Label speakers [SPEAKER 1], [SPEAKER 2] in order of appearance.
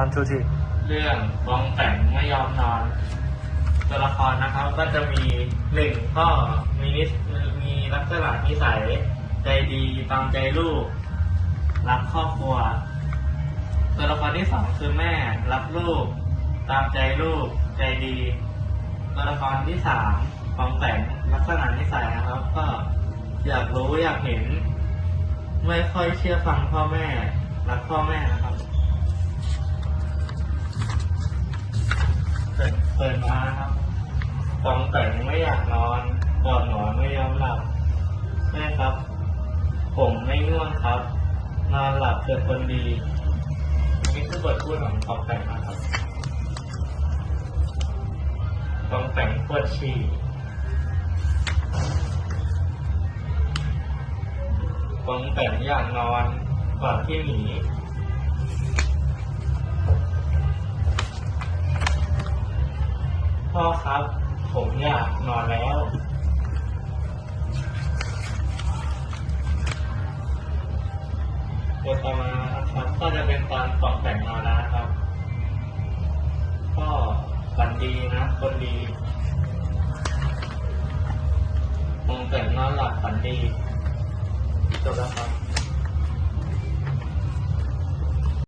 [SPEAKER 1] one two three
[SPEAKER 2] เรื่องบองแต่งไม่ยอมนอน ตัวละครนะครับก็จะมีหนึ่งพ่อมีนิสมีลักษณะนิสัย ใจดีตามใจลูก รักครอบครัว ตัวละครที่สองคือแม่รักลูก ตามใจลูก ใจดี ตัวละครที่สามบองแต่งลักษณะนิสัยนะครับ ก็อยากรู้อยากเห็น ไม่ค่อยเชื่อฟังพ่อแม่ รักพ่อแม่ เปิดมาครับฟองแต่งไม่อยากนอนก่อนนอนไม่ยอมหลับแม่ครับ ผมไม่ง่วงครับ นอนหลับเป็นคนดีอันนี้คือบทพูดของฟองแต่งนะครับฟองแต่งปวดฉี่ฟองแต่งอยากนอนก่อนที่หนี พ่อครับ ผมอยากนอนแล้วบทต่อมาครับก็จะเป็นตอนของแต่งนอนแล้วครับ ก็ฝันดีนะ คนดีคงแต่งนอนหลับฝันดีจบแล้วครับ